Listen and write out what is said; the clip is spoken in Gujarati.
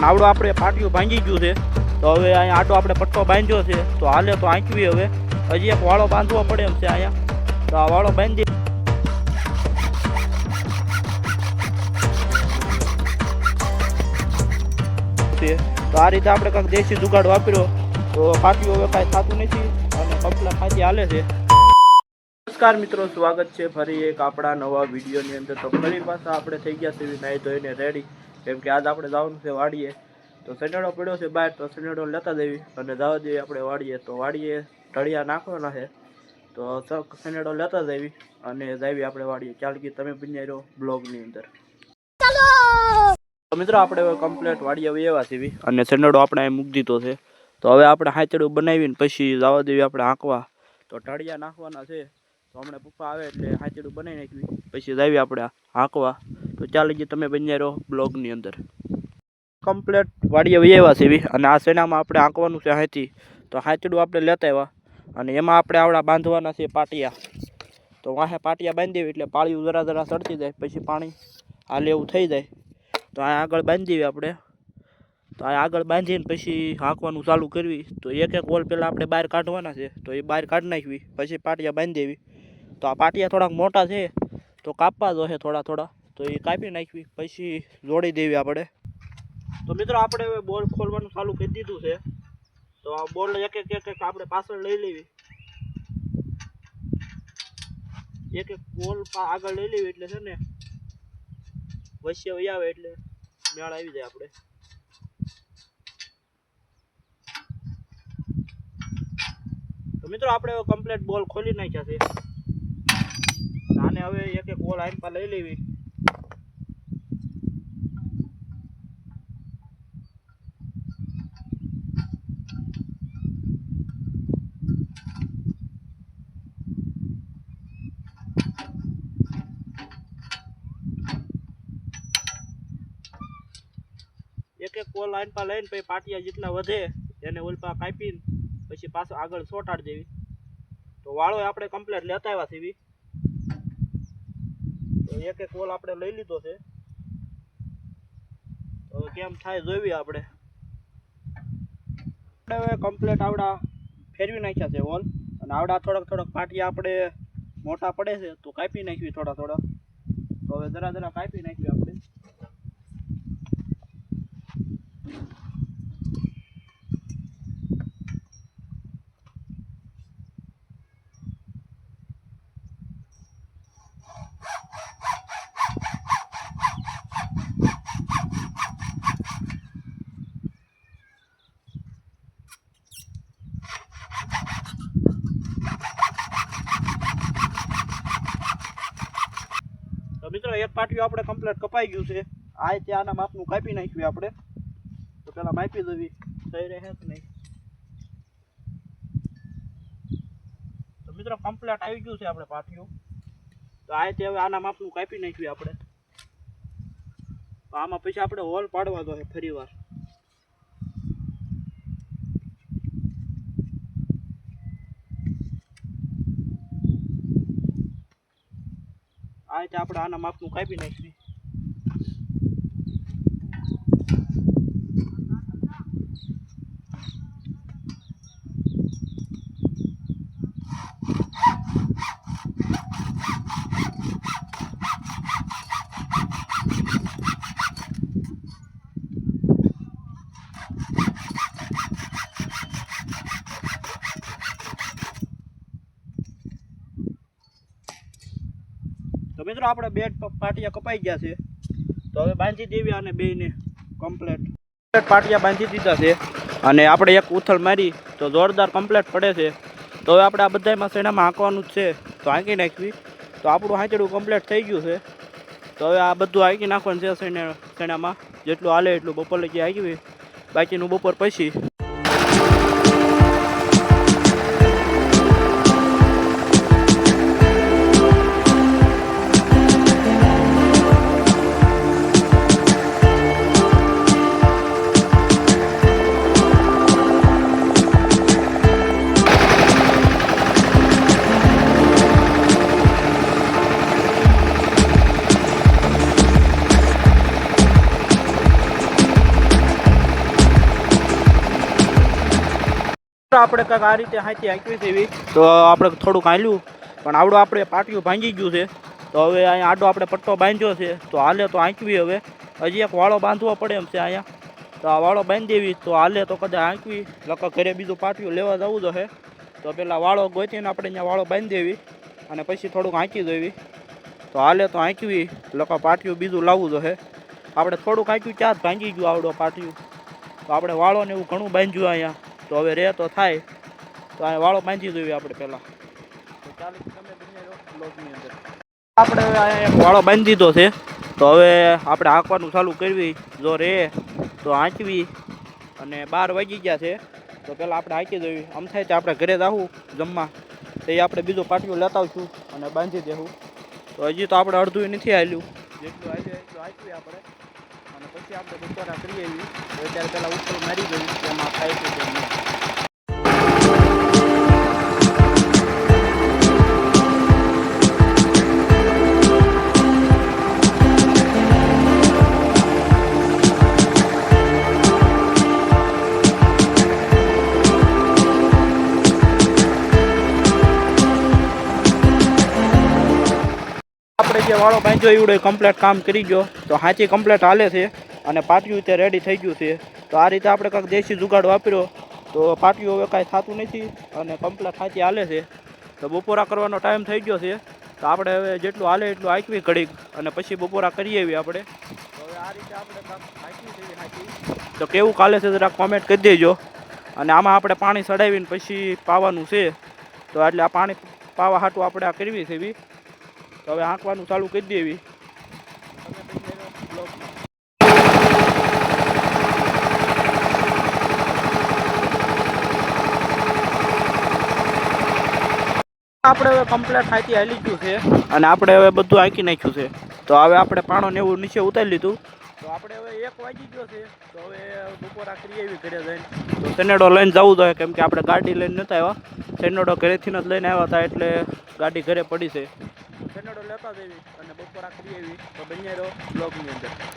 પણ આવડો આપણે પાટિયું ભાંગી ગયું છે. તો હવે અહીંયા આટો આપણે પટ્ટો બાંધ્યો છે. તો હાલે તો આંચવી હવે. હજી એક વાળો બાંધવો પડે એમ છે અહીંયા. તો આ વાળો બાંધી તો આ રીતે આપણે કંઈક દેશી જુગાડ વાપર્યો. તો પાટિયું હવે કાંઈ થતું નથી અને કપલા ખાતી હાલે છે. નમસ્કાર મિત્રો, સ્વાગત છે ફરી એક આપણા નવા વિડીયોની અંદર. તો ફરી પાછા આપણે થઈ ગયા છે નાહી ધોઈને રેડી કેમ કે આજ આપણે જવાનું છે વાડીએ. તો સનેડો પડ્યો છે બહાર તો સનેડો લેતા દેવી અને જવા દેવી આપણે વાડીએ. તો વાડીએ ઢળિયા નાખવાના છે. તો સનેડો લેતા દેવી અને જાવી આપણે વાડીએ. ચાલ કે તમે રહ્યો બ્લોગની અંદર. મિત્રો આપણે કમ્પ્લેટ વાડીએ એવા સીવી અને સનેડો આપણે અહીં મૂકી દીધો છે. તો હવે આપણે હાચડું બનાવીને પછી જવા દેવી આપણે હાંકવા. તો ઢળિયા નાખવાના છે. તો હમણાં પપ્પા આવે એટલે હાચડું બનાવી નાખવી પછી જાવી આપણે હાંકવા. તો ચાલી જે તમે બન્યા રહો બ્લોગની અંદર. કમ્પ્લેટ વાડીએ વૈયા છે અને આ સેનામાં આપણે આંકવાનું છે હાથી તો હાચડું આપણે લેતા આવ્યા. અને એમાં આપણે આવડા બાંધવાના છે પાટિયા. તો વાહે પાટિયા બાંધી દેવી એટલે પાળીયું જરા જરા સડતી જાય, પછી પાણી હાલે એવું થઈ જાય. તો આ આગળ બાંધી આપણે. તો આ આગળ બાંધીને પછી હાંકવાનું ચાલુ કરવી. તો એક એક હોલ પહેલાં આપણે બહાર કાઢવાના છે. તો એ બહાર કાઢી નાખવી. પછી પાટિયા બાંધી દેવી તો આ પાટિયા થોડાક મોટા છે. તો કાપવા જોશે થોડા થોડા. તો એ કાપી નાખવી, પછી જોડી દેવી આપણે. તો મિત્રો આપણે હવે બોલ ખોલવાનું ચાલુ કરી દીધું છે. તો આ બોલ એક એક એક એક આપણે પાછળ લઈ લેવી. એક એક બોલ આગળ લઈ લેવી એટલે છે ને વચ્ચે વહી આવે એટલે મેળ આવી જાય આપણે. તો મિત્રો આપણે હવે કમ્પ્લીટ બોલ ખોલી નાખ્યા છે. આને હવે એક એક બોલ આઈન પર લઈ લેવી. એક કોલ લાઈન લઈને પછી પાટિયા જેટલા વધે એને ઓલપા કાપીને પછી પાછો આગળ સોટાડી દેવી. તો વાળો આપણે કમ્પ્લેટ લેતા આવ્યા સીવી તો એક એક કોલ આપણે લઈ લીધો છે. તો કેમ થાય જોઈવી આપણે. આપણે હવે કમ્પ્લેટ આવડા ફેરવી નાખ્યા છે વોલ અને આવડા થોડાક થોડાક પાટિયા આપણે મોટા પડે છે, તો કાપી નાખવી થોડા થોડા. તો હવે જરા જરા કાપી નાખવી આપણે. મિત્રો, એક પાટિયું આપણે કમ્પ્લીટ કપાઈ ગયું છે. આ તે આના માપનું કાપી નાખ્યું આપણે. તો પેલા માપી દેવી થઈ રહે કે નહીં? તો મિત્રો કમ્પ્લેટ આવી ગયું છે આપણે પાટિયું તો આ તે હવે આના માપનું કાપી નાખ્યું આપણે. આમાં પછી આપણે હોલ પાડવા દો ફરી વાર. આ રીતે આપણે આના માપનું કાપી નાખવી મિત્રો, આપણે બે પાટિયા કપાઈ ગયા છે. તો હવે બાંધી દેવી આને બેયને કમ્પ્લેટ પાટિયા બાંધી દીધા છે. અને આપણે એક ઉથલ મારી, તો જોરદાર કમ્પ્લેટ પડે છે. તો હવે આપણે આ બધામાં શેણામાં હાંકવાનું જ છે. તો હાંકી નાખવી. તો આપણું હાંચડું કમ્પ્લેટ થઈ ગયું છે. તો હવે આ બધું હાંકી નાખવાનું છે શેણા શેણામાં. જેટલું હાલે એટલું બપોર લગી હાંકવી બાકીનું બપોર પછી આપણે કંઈક આ રીતે હાથી હાંકવી છે તો આપણે થોડુંક હાલ્યું. પણ આવડું આપણે પાટિયું ભાંગી ગયું છે. તો હવે અહીંયા આડો આપણે પટ્ટો બાંધ્યો છે. તો હાલે તો હાંકવી હવે. હજી એક વાળો બાંધવો પડે એમ છે અહીંયા. તો આ વાળો બાંધી દેવી. તો હાલે તો કદાચ હાંકવી. લકા ઘરે બીજું પાટિયું લેવા જવું જોઈએ તો પેલા વાળો ગોતીને આપણે અહીંયા વાળો બાંધી દેવી. અને પછી થોડુંક હાંકી દેવી. તો હાલે તો હાંકવી. લકા પાટિયું બીજું લાવવું જોઈએ આપણે થોડુંક હાંક્યું, ચાર ભાંગી ગયું આવડો પાટિયું. તો આપણે વાળોને એવું ઘણું બાંધ્યું અહીંયા. તો હવે રે તો થાય. તો અહીંયા વાળો બાંધી દેવી આપણે પહેલાં. આપણે વાળો બાંધી દીધો છે. તો હવે આપણે હાંકવાનું ચાલુ કરવી. જો રે તો હાંચવી. અને બાર વાગી ગયા છે. તો પહેલાં આપણે હાંકી દેવી. આમ થાય તો આપણે ઘરે જાવું જમવા. તો એ આપણે બીજું પાટિયું લેતા આવશું અને બાંધી દેવું. તો હજી તો આપણે અડધું નથી હાલ્યું. જેટલું હાલ્યું એટલું હાંચવી આપણે. પછી આપણે બપોરા કરીએ અત્યારે પહેલાં ઉપર મારી ગયું એમાં થાય આપણે જે વાળો બાંધ્યો એવડો કમ્પ્લેટ કામ કરી ગયો. તો હાચી કમ્પ્લેટ હાલે છે અને પાટિયું તે રેડી થઈ ગયું છે. તો આ રીતે આપણે કાંઈક દેશી જુગાડ વાપર્યો. તો પાટિયું હવે કાંઈ થતું નથી અને કમ્પ્લેટ હાચી હાલે છે. તો બપોરા કરવાનો ટાઈમ થઈ ગયો છે. તો આપણે હવે જેટલું હાલે એટલું હાંકવી ઘડીક અને પછી બપોરા કરીએ એવી આપણે. હવે આ રીતે આપણે તો કેવું કાલે છે જરા કોમેન્ટ કરી દેજો. અને આમાં આપણે પાણી ચડાવીને પછી પાવાનું છે. તો એટલે આ પાણી પાવા હાટું આપણે આ કરવી છે એવી. તો હવે હાંકવાનું ચાલુ કરી દેવી. આપણે હવે કમ્પ્લેટ હાથી હાલી ગયું છે. અને આપણે હવે બધું હાંકી નાખ્યું છે. તો હવે આપણે પાણો ને એવું નીચે ઉતારી લીધું. તો આપણે હવે એક વાગી ગયો છે. તો હવે બપોર આખરી એવી ઘરે જઈને. તો સેનેડો લઈને જવું જોઈએ કેમ કે આપણે ગાડી લઈને નતા આવ્યા. સેનેડો ઘરેથી જ લઈને આવ્યા હતા એટલે ગાડી ઘરે પડી છે. સેનેડો લેતા દેવી અને બપોરા કરીએ એવી તો બન્યા રહો બ્લોગની અંદર